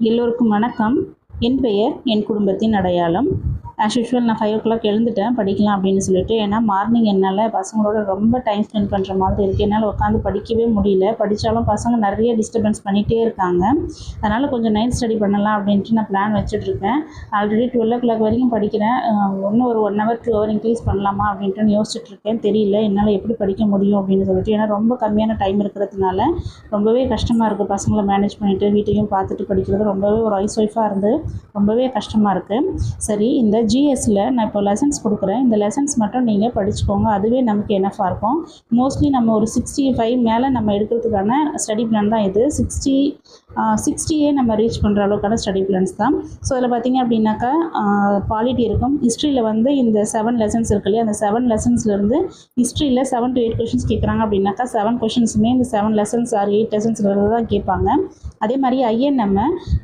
எல்லோருக்கும் வணக்கம். என் பெயர் என் குடும்பத்தின் அடையாளம். ஆஸ் யூஷுவல் நான் ஃபைவ் ஓ கிளாக் எழுந்துட்டேன் படிக்கலாம் அப்படின்னு சொல்லிட்டு. ஏன்னா மார்னிங் என்னால் பசங்களோட ரொம்ப டைம் ஸ்பெண்ட் பண்ணுற மாதிரி இருக்குது என்னால் உட்காந்து படிக்கவே முடியல. படித்தாலும் பசங்க நிறைய டிஸ்டர்பன்ஸ் பண்ணிகிட்டே இருக்காங்க. அதனால் கொஞ்சம் நைட் ஸ்டடி பண்ணலாம் அப்படின்ட்டு நான் பிளான் வச்சுட்ருக்கேன் ஆல்ரெடி டுவெல் ஓ கிளாக் வரைக்கும் படிக்கிறேன். ஒன்று இன்னும் ஒரு one hour two hour increase பண்ணலாமா அப்படின்ட்டு யோசிச்சுட்ருக்கேன் தெரியல என்னால் எப்படி படிக்க முடியும் அப்படின்னு சொல்லிட்டு. ஏன்னா ரொம்ப கம்மியான டைம் இருக்கிறதுனால ரொம்பவே கஷ்டமாக இருக்குது பசங்களை மேனேஜ் பண்ணிவிட்டு வீட்டையும் பார்த்துட்டு படிக்கிறது ரொம்பவே ஒரு ஹவுஸ் ஒய்ஃபாக இருந்து ரொம்பவே கஷ்டமாக இருக்குது சரி இந்த ஜிஎஸ்சில் நான் இப்போ லெசன்ஸ் கொடுக்குறேன். இந்த லெசன்ஸ் மட்டும் நீங்கள் படிச்சுக்கோங்க. அதுவே நமக்கு எனஃபாக இருக்கும். மோஸ்ட்லி நம்ம ஒரு சிக்ஸ்டி ஃபைவ் மேலே நம்ம எடுக்கிறதுக்கான ஸ்டடி பிளான் தான் இது. சிக்ஸ்டி சிக்ஸ்டியே நம்ம ரீச் பண்ணுற அளவுக்கான ஸ்டடி பிளான்ஸ் தான். ஸோ அதில் பார்த்தீங்க அப்படின்னாக்கா பாலிட்டி இருக்கும். ஹிஸ்ட்ரியில் வந்து இந்த செவன் லெசன்ஸ் இருக்கு இல்லையா? அந்த செவன் லெசன்ஸ்லேருந்து ஹிஸ்ட்ரியில் செவன் டு எயிட் கொஷின்ஸ் கேட்குறாங்க அப்படின்னாக்கா செவன் கொஷின்ஸுமே இந்த செவன் லெசன்ஸ் ஆர் எயிட் லெசன்ஸ்லேருந்து தான் கேட்பாங்க. அதே மாதிரி ஐஎன்எம்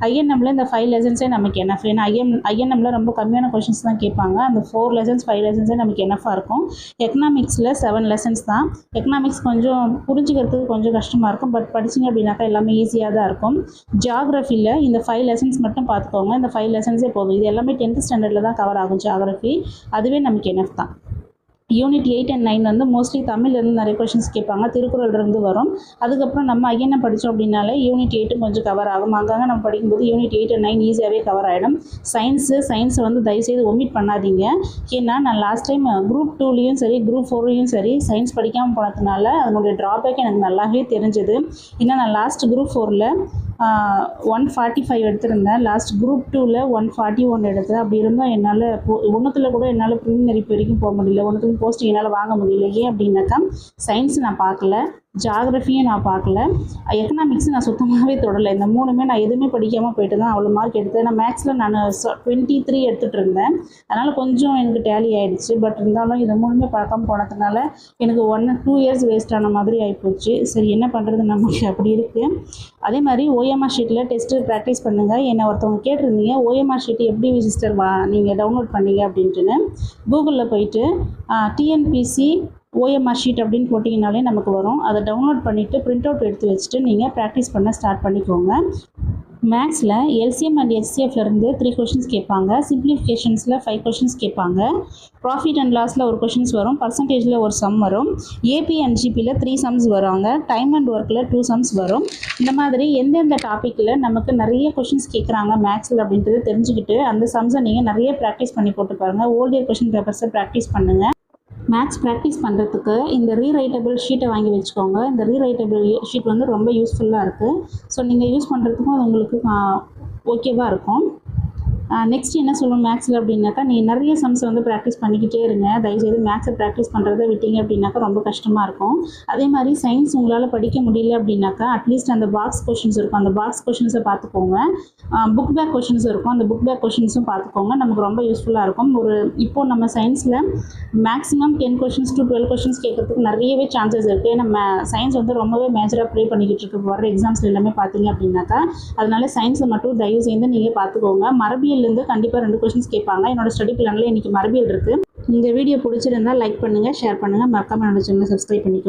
ஐஎன்எம்மில் இந்த ஃபைவ் லெசன்ஸே நமக்கு என்ன ஏன்னா ஐஎன் ஐஎன்எம்மில் ரொம்ப கம்மியான கொஷின்ஸ் தான் கேட்பாங்க. அந்த ஃபோர் லெசன்ஸ் ஃபைவ் லெசன்ஸே நமக்கு என்னஃபாக இருக்கும்? எக்கனாமிக்ஸில் செவன் லெசன்ஸ் தான். எக்கனாமிக்ஸ் கொஞ்சம் புரிஞ்சுக்கிறதுக்கு கொஞ்சம் கஷ்டமாக இருக்கும். பட் படிச்சிங்க அப்படின்னாக்கா எல்லாமே ஈஸியாக தான் இருக்கும். ஜியாகிரஃபியில் இந்த ஃபைவ் லெசன்ஸ் மட்டும் பார்த்துக்கோங்க. இந்த ஃபைவ் லெசன்ஸே போதும். இது எல்லாமே டென்த் ஸ்டாண்டர்டில் தான் கவர் ஆகும் ஜியாகிரஃபி அதுவே நமக்கு எனஃப் தான் யூனிட் எயிட் அண்ட் நைன் வந்து மோஸ்ட்லி தமிழ்லேருந்து நிறைய கொஷின்ஸ் கேட்பாங்க. திருக்குறள்லேருந்து வரும். அதுக்கப்புறம் நம்ம ஐஎன்எம் படித்தோம் அப்படின்னாலே யூனிட் எயிட்டும் கொஞ்சம் கவர் ஆகும். அங்கங்கே நம்ம படிக்கும்போது யூனிட் எயிட் அண்ட் நைன் ஈஸியாகவே கவர் ஆகிடும் சயின்ஸு சயின்ஸை வந்து தயவுசெய்து ஒமிட் பண்ணாதீங்க. ஏன்னா நான் லாஸ்ட் டைம் குரூப் டூலேயும் சரி குரூப் ஃபோர்லேயும் சரி சயின்ஸ் படிக்காமல் போனதுனால அதனுடைய ட்ராபேக் எனக்கு நல்லாவே தெரிஞ்சுது. ஏன்னா நான் லாஸ்ட் குரூப் ஃபோரில் ஒன் ஃபார்ட்டி ஃபைவ் எடுத்திருந்தேன். லாஸ்ட் குரூப் டூவில் ஒன் ஃபார்ட்டி ஒன் எடுத்தேன். அப்படி இருந்தும் என்னால் ஒன்றுத்தில் கூட என்னால் ப்ரிலிமினரி வரைக்கும் போக முடியல. ஒன்றுத்துக்கும் போஸ்ட் என்னால் வாங்க முடியல. ஏன் அப்படின்னாக்கா சயின்ஸ் நான் பார்க்கல. ஜாகிரஃபியும் நான் பார்க்கல. எக்கனாமிக்ஸும் நான் சுத்தமாகவே தொடலை. இந்த மூணுமே நான் எதுவுமே படிக்காமல் போயிட்டு தான் அவ்வளோ மார்க் எடுத்தேன். நான் மேக்ஸில் நான் டுவெண்ட்டி த்ரீ எடுத்துகிட்டு இருந்தேன். அதனால் கொஞ்சம் எனக்கு டேலி ஆகிடுச்சு பட் இருந்தாலும் இது மூணுமே பார்க்காம போனதுனால எனக்கு ஒன் டூ இயர்ஸ் வேஸ்ட் ஆன மாதிரி ஆகிப்போச்சு சரி என்ன பண்ணுறது நமக்கு அப்படி இருக்குது அதே மாதிரி ஓஎம்ஆர் ஷீட்டில் டெஸ்ட்டு ப்ராக்டிஸ் பண்ணுங்கள் என்னை ஒருத்தவங்க கேட்டிருந்தீங்க ஓஎம்ஆர் ஷீட் எப்படி சிஸ்டர் வா? நீங்கள் டவுன்லோட் பண்ணீங்க அப்படின்ட்டுன்னு. கூகுளில் போயிட்டு டிஎன்பிசி ஓஎம்ஆர் ஷீட் அப்படின்னு போட்டிங்கனாலே நமக்கு வரும். அதை டவுன்லோட் பண்ணிவிட்டு ப்ரிண்ட் அவுட் எடுத்து வச்சுட்டு நீங்கள் ப்ராக்டிஸ் பண்ண ஸ்டார்ட் பண்ணிக்கோங்க. மேக்ஸில் எல்சிஎம் அண்ட் ஹெச்சிஎஃப்லேருந்து த்ரீ கொஷின்ஸ் கேட்பாங்க. சிம்பிளிஃபிகேஷன்ஸில் ஃபைவ் கொஷின்ஸ் கேட்பாங்க. ப்ராஃபிட் அண்ட் லாஸில் ஒரு கொஷின்ஸ் வரும். பர்சன்டேஜில் ஒரு சம் வரும். ஏபி அண்ட் ஜிபியில் த்ரீ சம்ஸ் வருவாங்க. டைம் அண்ட் ஒர்க்கில் டூ சம்ஸ் வரும். இந்த மாதிரி எந்தெந்த டாப்பிக்கில் நமக்கு நிறைய கொஷின்ஸ் கேட்குறாங்க மேக்ஸில் அப்படின்றது தெரிஞ்சுக்கிட்டு அந்த சம்ஸை நீங்கள் நிறைய ப்ராக்டிஸ் பண்ணி போட்டு பாருங்கள் ஓல்டியர் இயர் கொஷின் பேப்பர்ஸை ப்ராக்டிஸ் பண்ணுங்கள் மேத்ஸ் ப்ராக்டிஸ் பண்ணுறதுக்கு இந்த ரீரைட்டபிள் ஷீட்டை வாங்கி வச்சுக்கோங்க. இந்த ரீரைட்டபிள் ஷீட் வந்து ரொம்ப யூஸ்ஃபுல்லாக இருக்குது ஸோ நீங்கள் யூஸ் பண்ணுறதுக்கும் அது உங்களுக்கு ஓகேவாக இருக்கும். நெக்ஸ்ட் என்ன சொல்லணும் மேக்ஸில் அப்படின்னாக்கா நீ நிறைய சம்ஸ் வந்து ப்ராக்டிஸ் பண்ணிக்கிட்டே இருங்க. தயவுசெய்து மேக்ஸை ப்ராக்டிஸ் பண்ணுறத விட்டீங்க அப்படின்னாக்கா ரொம்ப கஷ்டமாக இருக்கும். அதே மாதிரி சயின்ஸ் உங்களால் படிக்க முடியல அப்படின்னாக்கா அட்லீஸ்ட் அந்த பாக்ஸ் கொஷின்ஸ் இருக்கும். அந்த பாக்ஸ் கொஷின்ஸை பார்த்துக்கோங்க. புக் பேக் கொஷின்ஸ் இருக்கும். அந்த புக் பேக் கொஷின்ஸும் பார்த்துக்கோங்க. நமக்கு ரொம்ப யூஸ்ஃபுல்லாக இருக்கும். ஒரு இப்போது நம்ம சயின்ஸில் maximum ten questions to twelve questions கேட்கறதுக்கு நிறையவே சான்சஸ் இருக்குது ஏன்னா சயின்ஸ் வந்து ரொம்பவே மேஜராக ப்ரே பண்ணிக்கிட்டு இருக்கு. வர எக்ஸாம்ஸ் எல்லாமே பார்த்தீங்க அப்படின்னாக்கா அதனால சயின்ஸை மட்டும் தயவு செய்து நீங்கள் பார்த்துக்கோங்க மரபியல்லேருந்து கண்டிப்பாக ரெண்டு கொஷின்ஸ் கேட்பாங்க. என்னோட ஸ்டடி பிளானில் இன்றைக்கி மரபியல் இருக்குது இந்த வீடியோ பிடிச்சிருந்தா லைக் பண்ணுங்கள் ஷேர் பண்ணுங்கள் மறக்காமல் என்னோட சேனலை சப்ஸ்கிரைப் பண்ணிக்கோங்க.